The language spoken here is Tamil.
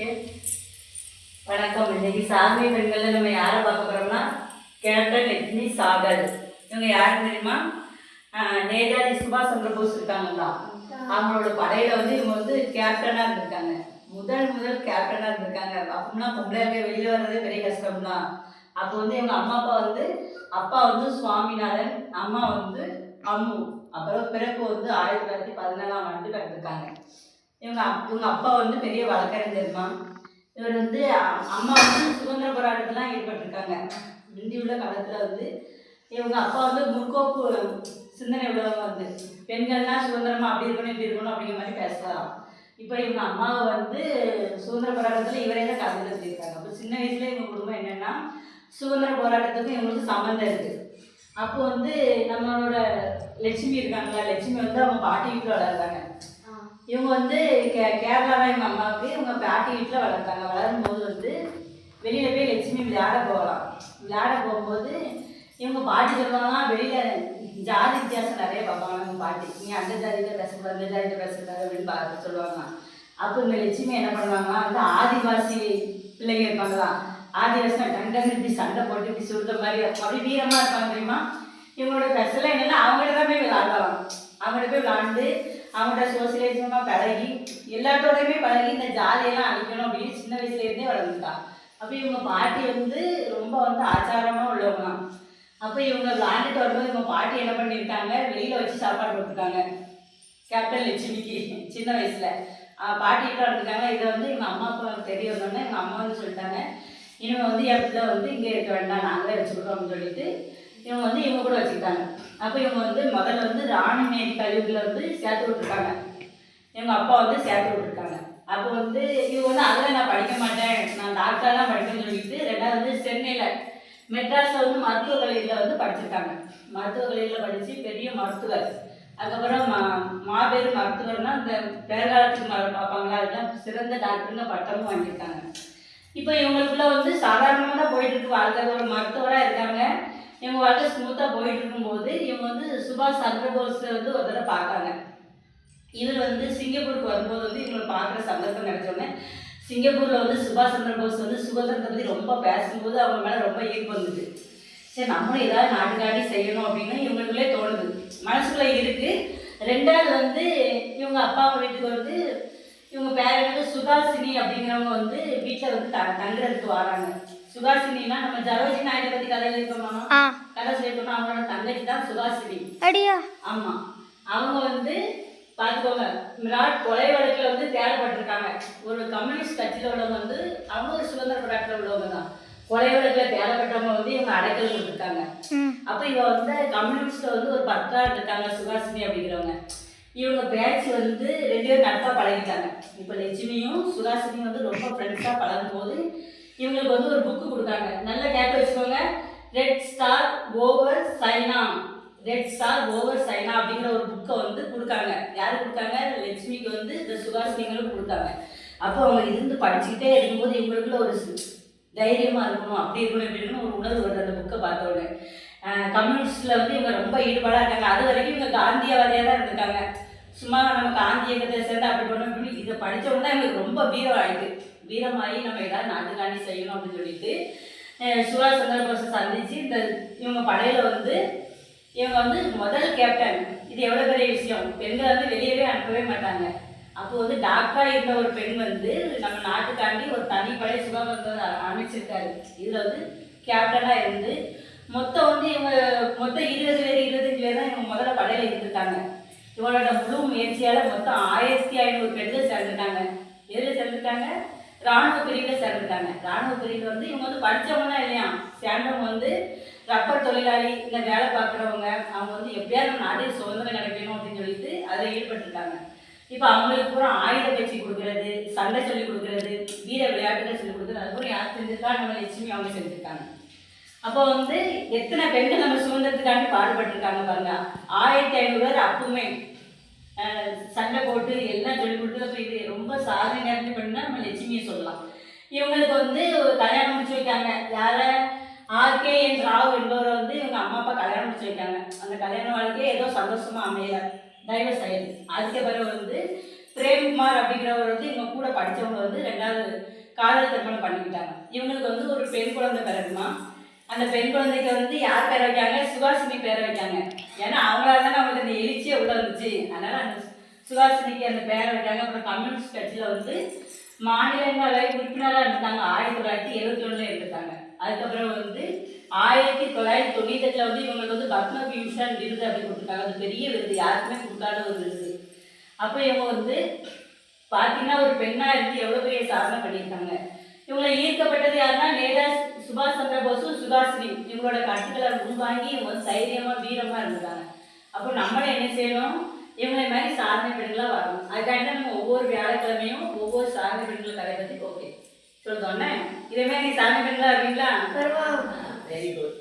ஓகே? வணக்கம். இன்னைக்கு சாமி பெண்களில் நம்ம யாரை பார்க்க போகிறோம்னா கேப்டன் லட்சுமி சாகர். இவங்க யார் தெரியுமா? நேதாஜி சுபாஷ் சந்திர போஸ் இருக்காங்களா அவங்களோட படையில வந்து இவங்க வந்து கேப்டனாக இருந்திருக்காங்க. முதல் முதல் கேப்டனாக இருந்திருக்காங்க. அப்படின்னா பொம்பளைங்க வெளியே வர்றதே பெரிய கஷ்டம் தான் அப்போ வந்து இவங்க அம்மா அப்பா வந்து அப்பா வந்து சுவாமிநாதன் அம்மா வந்து அம்மு. அப்புறம் பிறப்பு வந்து ஆயிரத்தி தொள்ளாயிரத்தி பதினேழாம் ஆண்டு பிறந்திருக்காங்க. இவங்க அப்- இவங்க அப்பா வந்து பெரிய வழக்கறிஞர்மா. இவர் வந்து அம்மா வந்து சுதந்திர போராட்டத்துலாம் ஈடுபட்டிருக்காங்க. முந்தி உள்ள காலத்தில் வந்து இவங்க அப்பா வந்து முற்கோப்பு சிந்தனை உள்ளவங்க வந்து பெண்கள்லாம் சுதந்திரமாக அப்படி இருக்கணும் இப்படி இருக்கணும் அப்படிங்கிற மாதிரி பேசலாம் இப்போ இவங்க அம்மாவை வந்து சுதந்திர போராட்டத்தில் இவரே தான் கலந்து வச்சிருக்காங்க. அப்போ சின்ன வயசுல இவங்க குடும்பம் என்னென்னா சுதந்திர போராட்டத்துக்கும் இவங்களுக்கு சம்மந்தம் இருக்குது அப்போ வந்து நம்மளோட லட்சுமி இருக்காங்களா? லட்சுமி வந்து அவங்க பாட்டி வீட்டில் வளர்றாங்க. இவங்க வந்து கே கேரளா தான் எங்கள் அம்மாவுக்கு இவங்க பாட்டி வீட்டில் வளர்த்தாங்க வளரும் போது வந்து வெளியில் போய் லட்சுமி விளையாட போகலாம். விளையாட போகும்போது இவங்க பாட்டி சொல்லுவாங்கன்னா வெளியில் ஜாதி வித்தியாசம் நிறைய பார்ப்பாங்க இவங்க பாட்டி நீ அந்த ஜாதியில் பேசக்கூடாது அந்த ஜாதியில் பேசக்கூடாது அப்படின்னு பார்த்து சொல்லுவாங்க அப்போ இந்த லட்சுமி என்ன பண்ணுவாங்கன்னா வந்து ஆதிவாசி பிள்ளைங்க இருப்பாங்களா ஆதிவாசி டங் இப்படி சண்டை போட்டு இப்படி சுடுற மாதிரி அப்படி வீரமாக இருப்பாங்க தெரியுமா? இவங்களோட பெருசில் என்னென்னா அவங்கள்ட்ட தான் போய் விளையாடலாம் அவங்கள்ட்ட போய் விளாண்டு அவங்கள்ட்ட சோசியலைசமாக பழகி எல்லாத்தோடையுமே பழகி இந்த ஜாலியெல்லாம் அழிக்கணும் அப்படின்னு சின்ன வயசுலேருந்தே வளர்ந்துட்டா அப்போ இவங்க பாட்டி வந்து ரொம்ப வந்து ஆச்சாரமாக உள்ளவங்க தான் அப்போ இவங்க விளாண்டுட்டு வரும்போது இவங்க பாட்டி என்ன பண்ணியிருக்காங்க வெளியில் வச்சு சாப்பாடு போட்டிருக்காங்க கேப்டன் லட்சுமிக்கு சின்ன வயசில். பாட்டி வீட்டில் இதை வந்து எங்கள் அம்மா அப்பா தெரிய வந்தோன்னே எங்கள் அம்மா வந்து சொல்லிட்டாங்க. இவங்க வந்து என் பிள்ளை வந்து இங்கே இருக்க வேண்டாம் நாங்களே வச்சுக்கிட்டோம்னு சொல்லிட்டு இவங்க வந்து இவங்க கூட வச்சுக்கிட்டாங்க. அப்போ இவங்க வந்து முதல்ல வந்து ராணிமேரி கல்லூரியில் வந்து சேர்த்து விட்டுருக்காங்க. எங்கள் அப்பா வந்து சேர்த்து விட்டுருக்காங்க. அப்போ வந்து இவங்க வந்து அதில் நான் படிக்க மாட்டேன். நான் டாக்டர்லாம் படிக்கணும்னு சொல்லிட்டு ரெண்டாவது சென்னையில் மெட்ராஸில் வந்து மருத்துவக் கல்லூரியில் வந்து படிச்சிருக்காங்க. மருத்துவக் கல்லூரியில் படித்து பெரிய மருத்துவர். அதுக்கப்புறம் மா மாபெரும் மருத்துவர்னா இந்த பேரகாலத்துக்கு மர பார்ப்பாங்களா? அதெல்லாம் சிறந்த டாக்டருங்க பட்டமும் வாங்கியிருக்காங்க. இப்போ இவங்களுக்குள்ள வந்து சாதாரணமாக தான் போயிட்டு இருக்கு. வாழ்க்கை ஒரு மருத்துவராக இருக்காங்க. இவங்க வாழ்க்கை ஸ்மூத்தாக போயிட்டு இருக்கும்போது இவங்க வந்து சுபாஷ் சந்திரபோஸை வந்து ஒரு தடவை பார்க்காங்க இவர் வந்து சிங்கப்பூருக்கு வரும்போது வந்து இவங்களை பார்க்குற சந்தர்ப்பம் கிடைச்சோடனே சிங்கப்பூரில் வந்து சுபாஷ் சந்திரபோஸ் வந்து சுதந்திரத்தை பற்றி ரொம்ப பேசும்போது அவங்க மேலே ரொம்ப ஈர்ப்பு வந்தது. சரி நம்மளும் ஏதாவது நாட்டுக்காட்டி செய்யணும் அப்படின்னு இவங்களுக்குள்ளே தோணுது. மனசுக்குள்ளே இருக்குது ரெண்டாவது வந்து இவங்க அப்பா அம்மா வீட்டுக்கு வந்து இவங்க பேர் வந்து சுகாசினி அப்படிங்கிறவங்க வந்து வீட்டில் வந்து த தங்குறதுக்கு வராங்க. சுகாசினினா நம்ம ஜரோஜி நாயுடு பற்றி கதை எழுதிருக்கோமா கதை சொல்லியிருக்கோமா? அவங்களோட தங்கச்சி தான் சுகாசினி அடியா. ஆமா. அவங்க வந்து பார்த்துக்கோங்க மிராட் கொலை வழக்கில் வந்து தேடப்பட்டிருக்காங்க. ஒரு கம்யூனிஸ்ட் கட்சியில் உள்ளவங்க வந்து அவங்க ஒரு சுதந்திர போராட்டத்தில் உள்ளவங்க தான். கொலை வழக்கில் தேடப்பட்டவங்க வந்து இவங்க அடைக்கல் கொடுத்துருக்காங்க. ம். அப்போ இவ வந்து கம்யூனிஸ்ட்ல வந்து ஒரு பத்தா இருக்காங்க சுகாசினி அப்படிங்கிறவங்க. இவங்க பேச்சு வந்து ரெண்டு பேரும் நட்பாக பழகிட்டாங்க. இப்போ லட்சுமியும் சுகாசினியும் வந்து ரொம்ப ஃப்ரெண்ட்ஸாக பழகும் போது இவங்களுக்கு வந்து ஒரு புக்கு கொடுத்தாங்க நல்ல கேட்க வச்சுக்கோங்க. Red star over China red star over China அப்படிங்கிற ஒரு புக்கை வந்து கொடுக்காங்க. யார் கொடுத்தாங்க லட்சுமிக்கு வந்து இந்த சுகாசினிகளும் கொடுத்தாங்க. அப்போ அவங்க இருந்து படிச்சுக்கிட்டே இருக்கும்போது இவங்களுக்குள்ள ஒரு தைரியமாக இருக்கணும் அப்படி இருக்கணும் இப்படி இருக்கணும் ஒரு உணர்வு வருது அந்த புக்கை பார்த்த உடனே. கம்யூனிஸ்டில் வந்து இவங்க ரொம்ப ஈடுபாடாக இருக்காங்க. அது வரைக்கும் இவங்க காந்தியவாதியாக தான் இருந்திருக்காங்க. சும்மா நம்ம காந்தி இயக்கத்தை சேர்ந்து அப்படி பண்ணோம் இப்படி இதை படிச்ச உடனே இவங்களுக்கு ரொம்ப வீரம் வீரமாயி வீரமாகி நம்ம ஏதாவது நாட்டுக்காண்டி செய்யணும் அப்படின்னு சொல்லிட்டு சுபாஷ் சந்திர போஸை சந்திச்சு இந்த இவங்க படையில வந்து இவங்க வந்து முதல் கேப்டன் இது எவ்வளோ பெரிய விஷயம்? பெண்களை வந்து வெளியவே அனுப்பவே மாட்டாங்க. அப்போ வந்து டாக்டராக இருந்த ஒரு பெண் வந்து நம்ம நாட்டுக்காண்டி ஒரு தனி படை சுகாதாரத்தை அமைச்சிருக்காரு. இதில் வந்து கேப்டனாக இருந்து மொத்தம் வந்து இவங்க மொத்தம் இருபது பேர் இருபத்தஞ்சு பேர் தான் இவங்க முதல்ல படையில் இருந்திருக்காங்க. இவங்களோட முழு முயற்சியால் மொத்தம் ஆயிரத்தி ஐநூறு பெண்கள் சேர்ந்துட்டாங்க எதில் சேர்ந்துட்டாங்க ராணுவ பிரிவில் சேர்ந்துட்டாங்க. ராணுவ பிரிவில் வந்து இவங்க வந்து படித்தவங்கன்னா இல்லையா? சேர்ந்தவங்க வந்து ரப்பர் தொழிலாளி இந்த வேலை பார்க்குறவங்க அவங்க வந்து எப்படியாவது நம்ம நாட்டுக்கு சுதந்திரம் கிடைக்கணும் அப்படின்னு சொல்லிட்டு அதில் ஈடுபட்டுருக்காங்க. இப்போ அவங்களுக்கு பூரா ஆயுத பயிற்சி கொடுக்கறது சண்டை சொல்லி கொடுக்கறது வீர விளையாட்டுகள் சொல்லி கொடுக்குறது அது யார் செஞ்சிருக்கா நம்ம லட்சுமி அவங்க செஞ்சுருக்காங்க. அப்போ வந்து எத்தனை பெண்கள் நம்ம சுதந்திரத்துக்காண்டி பாடுபட்டிருக்காங்க பாருங்க. ஆயிரத்தி ஐநூறு பேர் அப்பவுமே சண்டை போட்டு எல்லாம் சொல்லி கொடுத்து அப்ப இது ரொம்ப சாதனை நேரத்தில் பண்ணால் நம்ம லட்சுமியை சொல்லலாம். இவங்களுக்கு வந்து ஒரு கல்யாணம் முடிச்சு வைக்காங்க. யார? ஆர்கே என் ராவ் என்பவரை வந்து இவங்க அம்மா அப்பா கல்யாணம் முடிச்சு வைக்காங்க. அந்த கல்யாண வாழ்க்கையே ஏதோ சந்தோஷமாக அமையல. டைவர்ஸ் ஆயிடுது. அதுக்கு பிறகு வந்து பிரேம்குமார் அப்படிங்கிறவர் வந்து இவங்க கூட படித்தவங்க வந்து ரெண்டாவது காதல் திருமணம் பண்ணிக்கிட்டாங்க. இவங்களுக்கு வந்து ஒரு பெண் குழந்தை பிறகுமா அந்த பெண் குழந்தைக்கு வந்து யார் பேர் வைக்காங்க? சுகாசினி பேரை வைக்காங்க. ஏன்னா அவங்களால தானே அவங்களுக்கு அந்த எழுச்சியே உள்ள வந்துச்சு. அதனால அந்த சுகாசினிக்கு அந்த பேரை வைக்காங்க. அப்புறம் கம்யூனிஸ்ட் கட்சியில் வந்து மாநிலங்களவை உறுப்பினராக இருந்தாங்க. ஆயிரத்தி தொள்ளாயிரத்தி எழுபத்தி ஒன்றில் இருந்திருக்காங்க அதுக்கப்புறம் வந்து ஆயிரத்தி தொள்ளாயிரத்தி தொண்ணூத்தெட்டில் வந்து இவங்களுக்கு வந்து பத்ம பியூஷன் விருது அப்படி கொடுத்துருக்காங்க. அது பெரிய விருது. யாருக்குமே கொடுக்காத ஒரு விருது. அப்போ இவங்க வந்து பார்த்தீங்கன்னா ஒரு பெண்ணாக இருந்து எவ்வளோ பெரிய சாதனை பண்ணியிருக்காங்க. இவங்களை ஈர்க்கப்பட்டது யாருன்னா நேரா சுபாஷ் சந்திர போஸும் சுகாசினி இவங்களோட கருத்துக்களை உள்வாங்கி இவங்க வந்து தைரியமாக வீரமாக இருந்திருக்காங்க அப்போ நம்மளும் என்ன செய்யணும்? இவங்களை மாதிரி சாதனை பெண்களாக வரணும் அதுக்காக நம்ம ஒவ்வொரு வியாழக்கிழமையும் ஒவ்வொரு சாதனை பெண்கள் கதை பற்றி ஓகே சொல்லுதோன்னே இதே மாதிரி சாதனை பெண்களாக இருக்கீங்களா வெரி குட்